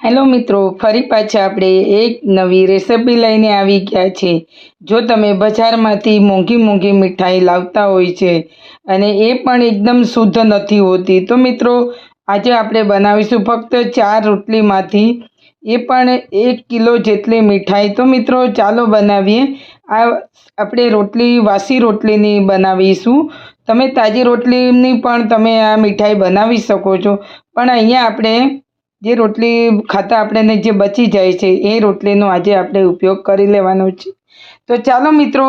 Hello મિત્રો, ફરી પાછા આપણે એક નવી રેસિપી લઈને આવી ગયા છે. જો તમે બજારમાંથી મોંઘી મોંઘી મીઠાઈ લાવતા હોય છે અને એ પણ એકદમ શુદ્ધ નથી હોતી, તો મિત્રો આજે આપણે બનાવીશું ફક્ત ચાર રોટલીમાંથી. એ પણ એક કિલો જેટલી મીઠાઈ. તો મિત્રો, ચાલો બનાવીએ. આ આપણે રોટલી, વાસી રોટલીની બનાવીશું. તમે તાજી રોટલીની પણ તમે આ મીઠાઈ બનાવી શકો છો. પણ અહીંયા આપણે જે રોટલી ખાતા આપણને જે બચી જાય છે, એ રોટલીનો આજે આપણે ઉપયોગ કરી લેવાનો છે. તો ચાલો મિત્રો,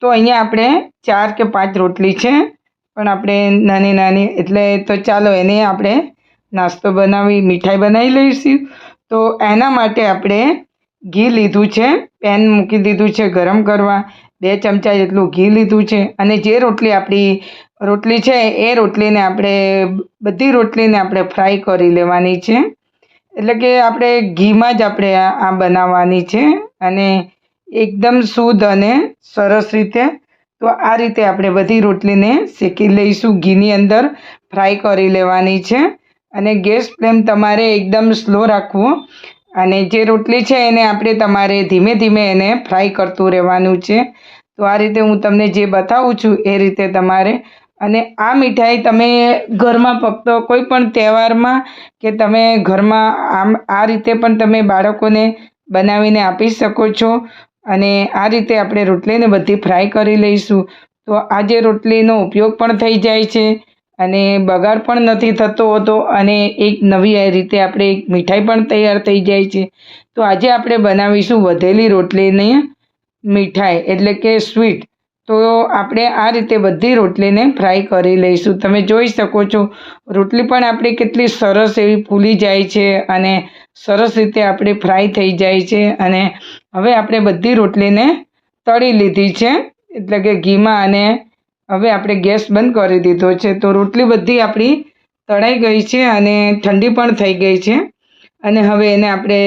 તો અહીંયા આપણે ચાર કે પાંચ રોટલી છે, પણ આપણે નાની નાની, એટલે તો ચાલો એને આપણે નાસ્તો બનાવી, મીઠાઈ બનાવી લઈશું. તો એના માટે આપણે ઘી લીધું છે, પેન મૂકી દીધું છે ગરમ કરવા, બે ચમચા જેટલું ઘી લીધું છે, અને જે રોટલી આપણી રોટલી છે, એ રોટલીને આપણે, બધી રોટલીને આપણે ફ્રાય કરી લેવાની છે. એટલે કે આપણે ઘીમાં જ આપણે આ બનાવવાની છે અને એકદમ શુદ્ધ અને સરસ રીતે. તો આ રીતે આપણે બધી રોટલીને શેકી લઈશું. ઘીની અંદર ફ્રાય કરી લેવાની છે અને ગેસ ફ્લેમ તમારે એકદમ સ્લો રાખવો. અને જે રોટલી છે એને આપણે તમારે ધીમે ધીમે એને ફ્રાય કરતું રહેવાનું છે. તો આ રીતે હું તમને જે બતાવું છું એ રીતે તમારે અને આ મીઠાઈ તમે ઘરમાં ફક્ત કોઈ પણ તહેવારમાં કે તમે ઘરમાં આમ આ રીતે પણ તમે બાળકોને બનાવીને આપી શકો છો. અને આ રીતે આપણે રોટલીને બધી ફ્રાય કરી લઈશું. તો આજે રોટલીનો ઉપયોગ પણ થઈ જાય છે અને બગાડ પણ નથી થતો હોતો અને એક નવી રીતે આપણે એક મીઠાઈ પણ તૈયાર થઈ જાય છે. તો આજે આપણે બનાવીશું વધેલી રોટલીની મીઠાઈ એટલે કે સ્વીટ. તો આપણે આ રીતે બધી રોટલીને ફ્રાય કરી લઈશું. તમે જોઈ શકો છો, રોટલી પણ આપણી કેટલી સરસ એવી ફૂલી જાય છે અને સરસ રીતે આપણી ફ્રાય થઈ જાય છે અને હવે આપણે બધી રોટલીને તળી લીધી છે, એટલે કે ઘીમાં અને હવે આપણે ગેસ બંધ કરી દીધો છે. તો રોટલી બધી આપણી તળાઈ ગઈ છે અને ઠંડી પણ થઈ ગઈ છે. અને હવે એને આપણે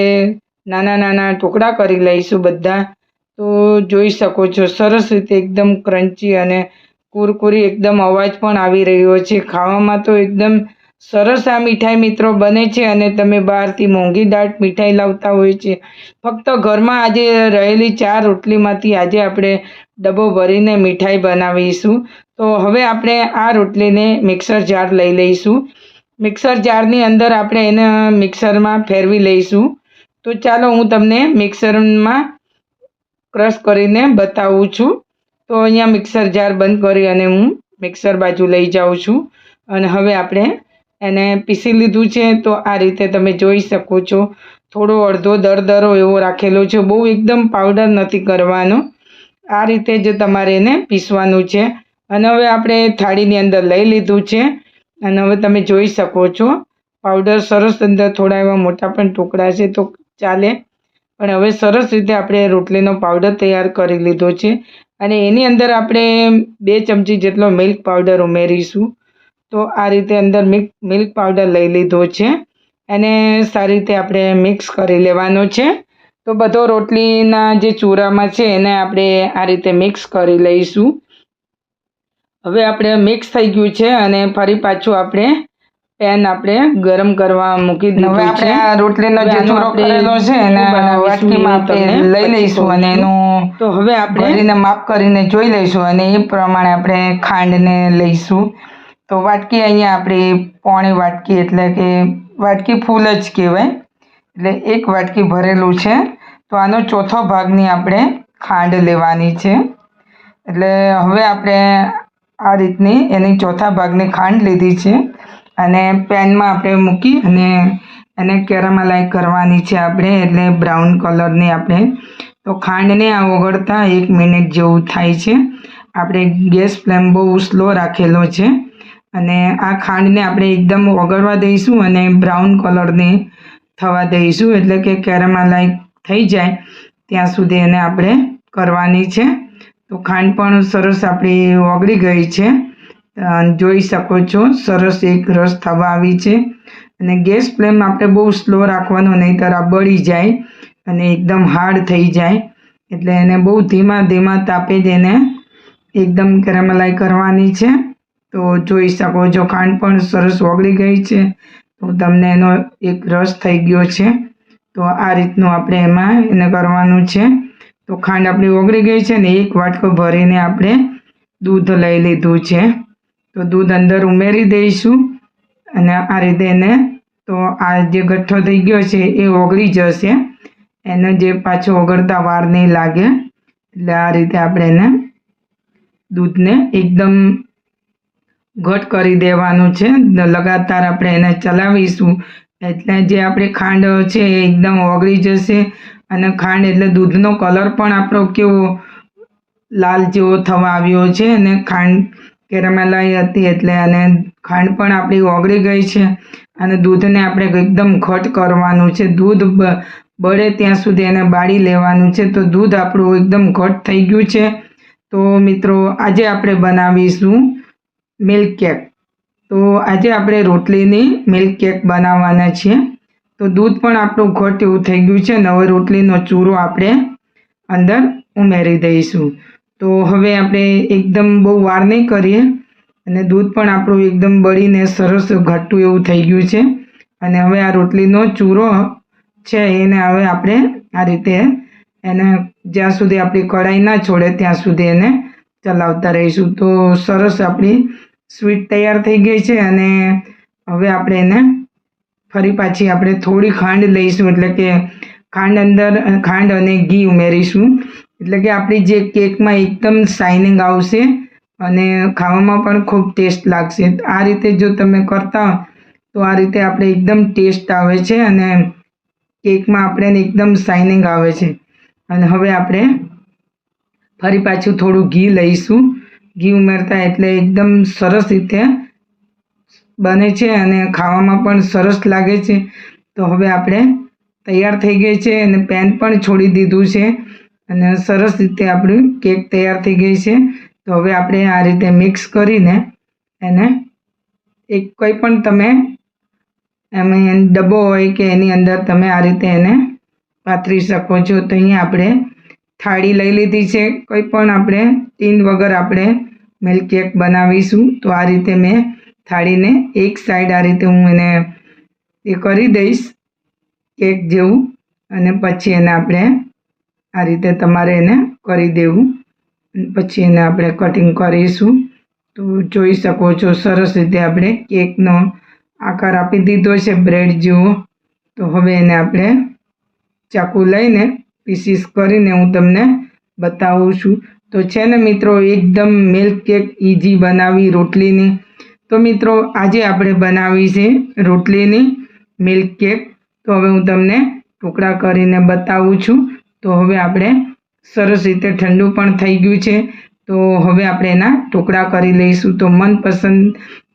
નાના નાના ટુકડા કરી લઈશું બધા. તો જોઈ શકો છો, સરસ રીતે એકદમ ક્રન્ચી અને કુરકુરી એકદમ અવાજ પણ આવી રહ્યો છે. ખાવામાં તો એકદમ સરસ આ મીઠાઈ મિત્રો બને છે અને તમે બહારથી મોંઘી દાટ મીઠાઈ લાવતા હોય છે. ફક્ત ઘરમાં આજે રહેલી ચાર રોટલીમાંથી આજે આપણે ડબ્બો ભરીને મીઠાઈ બનાવીશું. તો હવે આપણે આ રોટલીને મિક્સર જાર લઈ લઈશું. મિક્સર જારની અંદર આપણે એને મિક્સરમાં ફેરવી લઈશું. તો ચાલો હું તમને મિક્સરમાં ક્રશ કરીને બતાવું છું. તો અહીંયા મિક્સર જાર બંધ કરી અને હું મિક્સર બાજુ લઈ જાઉં છું. અને હવે આપણે એને પીસી લીધું છે. તો આ રીતે તમે જોઈ શકો છો. થોડો અડધો દરદરો એવો રાખેલો છે. બહુ એકદમ પાવડર નથી કરવાનો. આ રીતે જ તમારે એને પીસવાનું છે. અને હવે આપણે થાળીની અંદર લઈ લીધું છે. અને હવે તમે જોઈ શકો છો. પાવડર સરસ અંદર થોડા એવા મોટા પણ ટુકડા છે. તો ચાલે. પણ હવે સરસ રીતે આપણે રોટલીનો પાવડર તૈયાર કરી લીધો છે. અને એની અંદર આપણે બે ચમચી જેટલો મિલ્ક પાવડર ઉમેરીશું. તો આ રીતે અંદર મિલ્ક મિલ્ક પાવડર લઈ લીધો છે. અને સારી રીતે આપણે મિક્સ કરી લેવાનો છે. તો બધો રોટલીના જે ચૂરામાં છે એને આપણે આ રીતે મિક્સ કરી લઈશું. હવે આપણે મિક્સ થઈ ગયું છે અને ફરી પાછું આપણે પેન આપણે ગરમ કરવા મૂકી દીધું હવે આપણે આ રોટલીનો જે ચૂરો કરેલો છે એને વાટકીમાં આપણે લઈ લઈશું અને એનું તો હવે આપણે ભરીને માપ કરીને જોઈ લઈશું અને એ પ્રમાણે આપણે ખાંડને લઈશું. તો વાટકી અહીંયા આપણી પોણી વાટકી એટલે કે વાટકી ફૂલ જ કહેવાય. એટલે એક વાટકી ભરેલું છે. તો આનો ચોથો ભાગની આપણે ખાંડ લેવાની છે. એટલે હવે આપણે આ રીતની એની ચોથા ભાગની ખાંડ લીધી છે. અને પેનમાં આપણે મૂકી અને એને કેરામલાઈ કરવાની છે આપણે, એટલે બ્રાઉન કલરની આપણે. તો ખાંડને આ ઓગળતા એક મિનિટ જેવું થાય છે. આપણે ગેસ ફ્લેમ બહુ સ્લો રાખેલો છે. અને આ ખાંડને આપણે એકદમ ઓગળવા દઈશું અને બ્રાઉન કલરની થવા દઈશું, એટલે કે કેરામલાઈ થઈ જાય ત્યાં સુધી એને આપણે કરવાની છે. તો ખાંડ પણ સરસ આપણી ઓગળી ગઈ છે. જોઈ શકો છો. સરસ એક રસ થવા આવી છે. અને ગેસ ફ્લેમ આપણે બહુ સ્લો રાખવાનો નહીંતર આ બળી જાય અને એકદમ હાર્ડ થઈ જાય. એટલે એને બહુ ધીમા ધીમા તાપે જ એને એકદમ કેરેમલાઈ કરવાની છે. તો જોઈ શકો છો, ખાંડ પણ સરસ ઓગળી ગઈ છે. તો તમને એનો એક રસ થઈ ગયો છે. તો આ રીતનું આપણે એમાં એને કરવાનું છે. તો ખાંડ આપણી ઓગળી ગઈ છે ને એક વાટકો ભરીને આપણે દૂધ લઈ લીધું છે. તો દૂધ અંદર ઉમેરી દઈશું અને આ રીતે એને તો આ જે ગઠ્ઠો થઈ ગયો છે એ ઓગળી જશે. એને જે પાછો ઓગળતા વાર નહીં લાગે, એટલે આ રીતે આપણે એને દૂધને એકદમ ઘટ કરી દેવાનું છે. લગાતાર આપણે એને ચલાવીશું. એટલે જે આપણે ખાંડ છે એ એકદમ ઓગળી જશે અને ખાંડ એટલે દૂધનો કલર પણ આપણો કેવો લાલ જેવો થવા આવ્યો છે અને ખાંડ કેરામેલાઈ હતી એટલે અને ખાંડ પણ આપણી ઓગળી ગઈ છે અને દૂધને આપણે એકદમ ઘટ કરવાનું છે. દૂધ બળે ત્યાં સુધી એને બાળી લેવાનું છે. તો દૂધ આપણું એકદમ ઘટ થઈ ગયું છે. તો મિત્રો, આજે આપણે બનાવીશું મિલ્ક કેક. તો આજે આપણે રોટલીની મિલ્ક કેક બનાવવાના છીએ. તો દૂધ પણ આપણું ઘટ એવું થઈ ગયું છે. ને હવે રોટલીનો ચૂરો આપણે અંદર ઉમેરી દઈશું. તો હવે આપણે એકદમ બહુ વાર નહીં કરીએ અને દૂધ પણ આપણું એકદમ બળીને સરસ ઘટ્ટું એવું થઈ ગયું છે. અને હવે આ રોટલીનો ચૂરો છે એને હવે આપણે આ રીતે એને જ્યાં સુધી આપણી કઢાઈ ના છોડે ત્યાં સુધી એને ચલાવતા રહીશું. તો સરસ આપણી સ્વીટ તૈયાર થઈ ગઈ છે અને હવે આપણે એને ફરી પાછી આપણે થોડી ખાંડ લઈશું એટલે કે ખાંડ અંદર, ખાંડ અને ઘી ઉમેરીશું. એટલે કે આપણી જે કેકમાં એકદમ શાઇનિંગ આવશે અને ખાવામાં પણ ખૂબ ટેસ્ટ લાગશે. આ રીતે જો તમે કરતા તો આ રીતે આપણે એકદમ ટેસ્ટ આવે છે અને કેકમાં આપણે એકદમ શાઇનિંગ આવે છે. અને હવે આપણે ફરી પાછું થોડું ઘી લઈશું. ઘી ઉમેરતા એટલે એકદમ સરસ રીતે બને છે અને ખાવામાં પણ સરસ લાગે છે. તો હવે આપણે તૈયાર થઈ ગઈ છે અને પેન પણ છોડી દીધું છે. અને સરસ રીતે આપણી કેક તૈયાર થઈ ગઈ છે. તો હવે આપણે આ રીતે મિક્સ કરીને એને એક કોઈ પણ તમે એમાં ડબ્બો હોય કે એની અંદર તમે આ રીતે એને પાથરી શકો છો. તો અહીંયા આપણે થાળી લઈ લીધી છે. કોઈ પણ આપણે ટીન વગર આપણે મિલ્ક કેક બનાવીશું. તો આ રીતે મેં થાળીને એક સાઈડ આ રીતે હું એને એ કરી દઈશ. કેક જેવું અને પછી એને આપણે આ રીતે તમારે એને કરી દેવું. પછી એને આપણે કટિંગ કરીશું. તો જોઈ શકો છો, સરસ રીતે આપણે કેકનો આકાર આપી દીધો છે, બ્રેડ જેવો. તો હવે એને આપણે ચાકુ લઈને પીસીસ કરીને હું તમને બતાવું છું. તો છે ને મિત્રો, એકદમ મિલ્ક કેક ઇઝી બનાવી રોટલીની. તો મિત્રો, આજે આપણે બનાવી છે રોટલીની મિલ્ક કેક તો હવે હું તમને ટુકડા કરીને બતાવું છું. તો હવે આપણે સરસ રીતે ઠંડુ પણ થઈ ગયું છે. તો હવે આપણે એના ટુકડા કરી લઈશું. તો મનપસંદ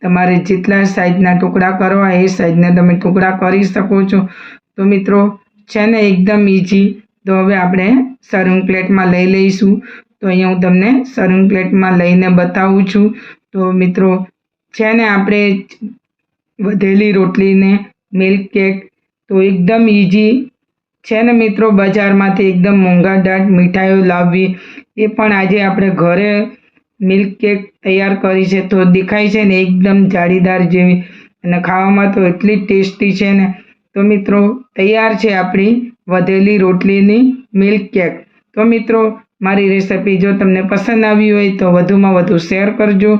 તમારે જેટલા સાઈઝના ટુકડા કરવા એ સાઈઝના તમે ટુકડા કરી શકો છો. તો મિત્રો, છે ને એકદમ ઇઝી તો હવે આપણે સર્વિંગ પ્લેટમાં લઈ લઈશું. તો અહીંયા હું તમને સર્વિંગ પ્લેટમાં લઈને બતાવું છું. તો મિત્રો, છે ને આપણે વધેલી રોટલીને મિલ્ક કેક તો એકદમ ઇઝી છે ને મિત્રો બજારમાંથી એકદમ મોંઘાદાટ મીઠાઈઓ લાવવી, એ પણ આજે આપણે ઘરે મિલ્ક કેક તૈયાર કરી છે. તો દેખાય છે ને એકદમ જાળીદાર જેવી અને ખાવામાં તો એટલી ટેસ્ટી છે ને. તો મિત્રો તૈયાર છે આપણી વધેલી રોટલીની મિલ્ક કેક તો મિત્રો મારી રેસિપી જો તમને પસંદ આવી હોય તો વધુમાં વધુ શેર કરજો.